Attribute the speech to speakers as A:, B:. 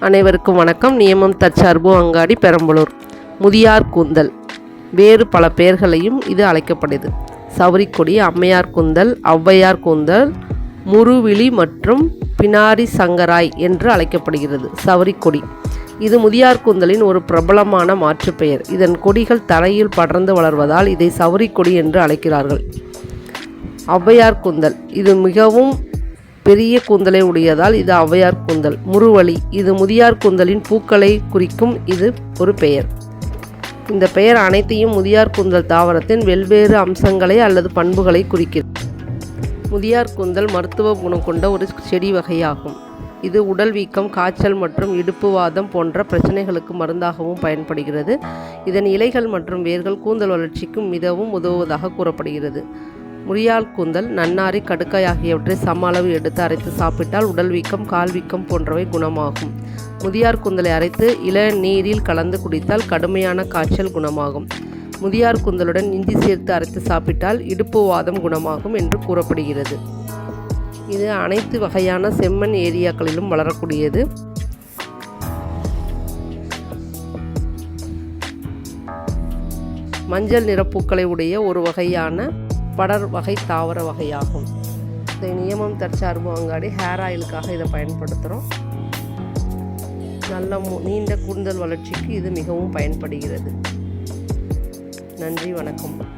A: அனைவருக்கும் வணக்கம். நியமம் தற்சார்பு அங்காடி பெரம்பலூர். முதியார் கூந்தல். வேறு பல பெயர்களையும் இது அழைக்கப்படுது சவுரிக்கொடி அம்மையார் கூந்தல் ஔவையார் கூந்தல் முருவிழி மற்றும் பினாரி சங்கராய் என்று அழைக்கப்படுகிறது. சவுரிக்கொடி. இது முதியார் கூந்தலின் ஒரு பிரபலமான மாற்றுப்பெயர் இதன் கொடிகள் தரையில் படர்ந்து வளர்வதால் இதை சவுரிக்கொடி என்று அழைக்கிறார்கள். ஔவையார் கூந்தல். இது மிகவும் பெரிய கூந்தலை உடையதால் இது ஔவையார் கூந்தல். முருவலி இது முதியார் கூந்தலின் பூக்களை குறிக்கும் இது ஒரு பெயர். இந்த பெயர் அனைத்தையும் முதியார் கூந்தல் தாவரத்தின் வெவ்வேறு அம்சங்களை அல்லது பண்புகளை குறிக்கிறது. முதியார் கூந்தல் மருத்துவ குணம் கொண்ட ஒரு செடி வகையாகும். இது உடல் வீக்கம் காய்ச்சல் மற்றும் இடுப்பு வாதம் போன்ற பிரச்சனைகளுக்கு மருந்தாகவும் பயன்படுகிறது. இதன் இலைகள் மற்றும் வேர்கள் கூந்தல் வளர்ச்சிக்கு மிகவும் உதவுவதாக கூறப்படுகிறது. முறியால் கூந்தல் நன்னாரி கடுக்காய் ஆகியவற்றை சம அளவு எடுத்து அரைத்து சாப்பிட்டால் உடல் வீக்கம் கால் வீக்கம் போன்றவை குணமாகும். முதியார் கூந்தலை அரைத்து இள நீரில் கலந்து குடித்தால் கடுமையான காய்ச்சல் குணமாகும். முதியார் கூந்தலுடன் இஞ்சி சேர்த்து அரைத்து சாப்பிட்டால் இடுப்பு வாதம் குணமாகும் என்று கூறப்படுகிறது. இது அனைத்து வகையான செம்மண் ஏரியாக்களிலும் வளரக்கூடியது. மஞ்சள் நிறப்பூக்களை உடைய ஒரு வகையான படர் வகை தாவர வகையாகும். இந்த நியமம் தற்சார்பு அங்காடி ஹேர் ஆயிலுக்காக இதை பயன்படுத்துகிறோம் நல்ல மு- நீண்ட கூந்தல் வளர்ச்சிக்கு இது மிகவும் பயன்படுகிறது. நன்றி வணக்கம்.